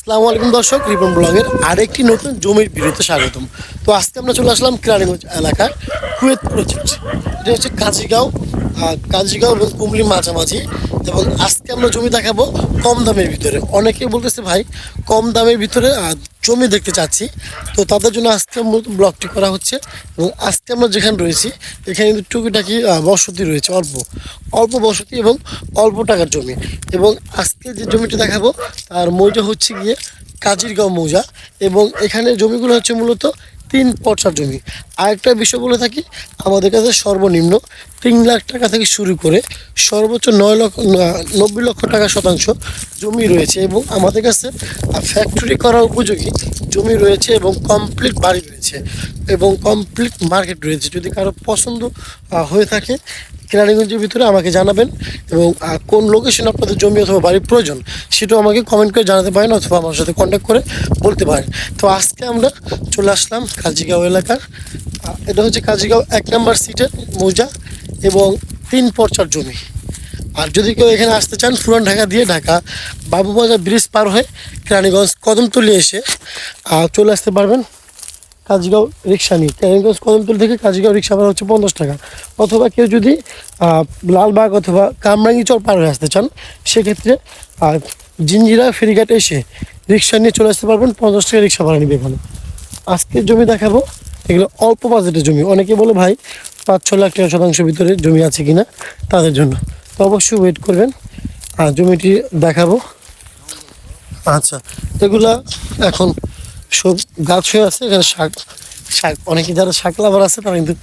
আসসালামু আলাইকুম দর্শক, রিপন ব্লগের আরেকটি নতুন জমির বিরুদ্ধে স্বাগতম। তো আজকে আমরা চলে আসলাম কেরানীগঞ্জ এলাকার কুয়েত প্রজেক্ট এটা হচ্ছে কাজিগাঁও কাজীগাঁও এবং কুমলি মাঝামাঝি। এবং আজকে আমরা জমি দেখাবো কম দামের ভিতরে। অনেকে বলতেছে, ভাই, কম দামের ভিতরে জমি দেখতে চাচ্ছি। তো তাদের জন্য আজকে মূলত ব্লগটি করা হচ্ছে এবং আজকে আমরা যেখানে রয়েছি, এখানে কিন্তু টুকিটাকি বসতি রয়েছে, অল্প। অল্প বসতি এবং অল্প টাকার জমি। এবং আজকে যে জমিটি দেখাবো, তার মৌজা হচ্ছে গিয়ে কাজিরগাঁও মৌজা। এবং এখানে জমিগুলো হচ্ছে মূলত তিন পর্চার জমি। আরেকটা বিষয় বলে থাকি, আমাদের কাছে সর্বনিম্ন তিন লাখ টাকা থেকে শুরু করে সর্বোচ্চ নয় লক্ষ নব্বই লক্ষ টাকা শতাংশ জমি রয়েছে এবং আমাদের কাছে ফ্যাক্টরি করা উপযোগী জমি রয়েছে এবং কমপ্লিট বাড়ি রয়েছে এবং কমপ্লিট মার্কেট রয়েছে। যদি কারও পছন্দ হয়ে থাকে কেরানীগঞ্জের ভিতরে আমাকে জানাবেন এবং কোন লোকেশন আপনাদের জমি অথবা বাড়ির প্রয়োজন সেটাও আমাকে কমেন্ট করে জানাতে পারেন অথবা আমার সাথে কন্ট্যাক্ট করে বলতে পারেন। তো আজকে আমরা চলে আসলাম কাজিগাঁও এলাকার এটা হচ্ছে কাজিগাঁও এক নম্বর সিটের মৌজা এবং তিন পর্চার জমি। আর যদি কেউ এখানে আসতে চান পুরান ঢাকা দিয়ে ঢাকা বাবুবাজার ব্রিজ পার হয়ে কেরানীগঞ্জ কদমতলি এসে চলে আসতে পারবেন। কাজগাঁও রিক্সা নিয়ে। কেরানীগঞ্জ কদমতলি থেকে কাজগাঁও রিক্সা ভাড়া হচ্ছে পঞ্চাশ টাকা। অথবা কেউ যদি লালবাগ অথবা কামরাঙ্গি চর পার হয়ে আসতে চান, সেক্ষেত্রে জিঞ্জিরা ফেরিঘাটে এসে রিক্সা নিয়ে চলে আসতে পারবেন, পঞ্চাশ টাকা রিক্সা ভাড়া নিবে এখানে। আজকে জমি দেখাবো, এগুলো অল্প বাজেটের জমি। অনেকে বলে, ভাই, পাঁচ ছ লাখ টাকা শতাংশ ভিতরে জমি আছে কিনা তাদের জন্য। তো অবশ্যই ওয়েট করবেন। আর জমিটি দেখাবো। আচ্ছা এগুলা এখন সব গাছ হয়ে আছে, এখানে শাক শাক, অনেকে যারা শাক লাভার আছে তারা কিন্তু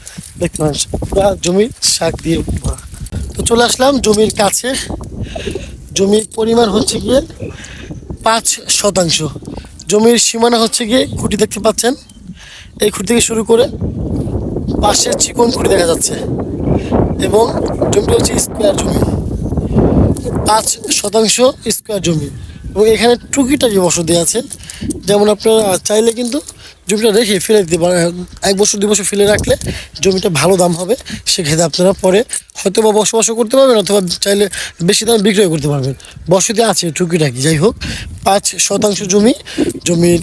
দেখতে পান পুরা জমির শাক দিয়ে ভরা। তো চলে আসলাম জমির কাছে। জমির পরিমাণ হচ্ছে গিয়ে পাঁচ শতাংশ। জমির সীমানা হচ্ছে গিয়ে খুঁটি দেখতে পাচ্ছেন। এই খুঁটি থেকে শুরু করে পাশে চিকন খুঁটি দেখা যাচ্ছে এবং জমিটা হচ্ছে স্কোয়ার জমি। পাঁচ শতাংশ স্কোয়ার জমি এবং এখানে টুকিটাকি বসতি আছে। যেমন আপনারা চাইলে কিন্তু জমিটা রেখে ফেলে দিতে পারেন। এক বছর, দুই বছর ফেলে রাখলে জমিটা ভালো দাম হবে। সেক্ষেত্রে আপনারা পরে হয়তো বা বসবাসও করতে পারবেন অথবা চাইলে বেশি দামে বিক্রয় করতে পারবেন। বসতি আছে, টুকিটাকি। যাই হোক, পাঁচ শতাংশ জমি, জমির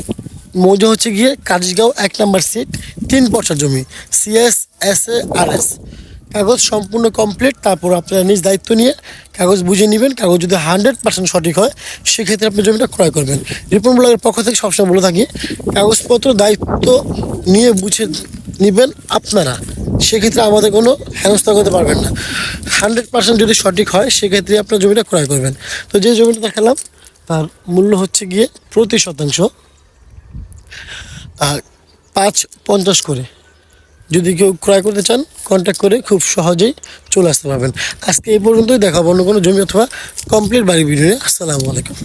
মৌজা হচ্ছে গিয়ে কাজগাঁও এক নাম্বার সিট তিন পর্চার জমি CS S A R S কাগজ সম্পূর্ণ কমপ্লিট তারপর আপনারা নিজ দায়িত্ব নিয়ে কাগজ বুঝে নেবেন, কাগজ যদি হান্ড্রেড পার্সেন্ট সঠিক হয়, সেক্ষেত্রে আপনি জমিটা ক্রয় করবেন। রিপন ব্লগের পক্ষ থেকে সবসময় বলে থাকি, কাগজপত্র দায়িত্ব নিয়ে বুঝে নেবেন আপনারা, সেক্ষেত্রে আমাদের কোনো হেনস্থা করতে পারবেন না। হান্ড্রেড পার্সেন্ট যদি সঠিক হয়, সেক্ষেত্রে আপনার জমিটা ক্রয় করবেন। তো যে জমিটা দেখালাম, তার মূল্য হচ্ছে গিয়ে প্রতি শতাংশ পাঁচ পঞ্চাশ করে। যদি কেউ ক্রয় করতে চান কন্ট্যাক্ট করে খুব সহজেই চলে আসতে পারবেন। আজকে এই পর্যন্তই দেখাবো অন্য কোনো জমি অথবা কমপ্লিট বাড়ি ভিডিও আসসালামু আলাইকুম।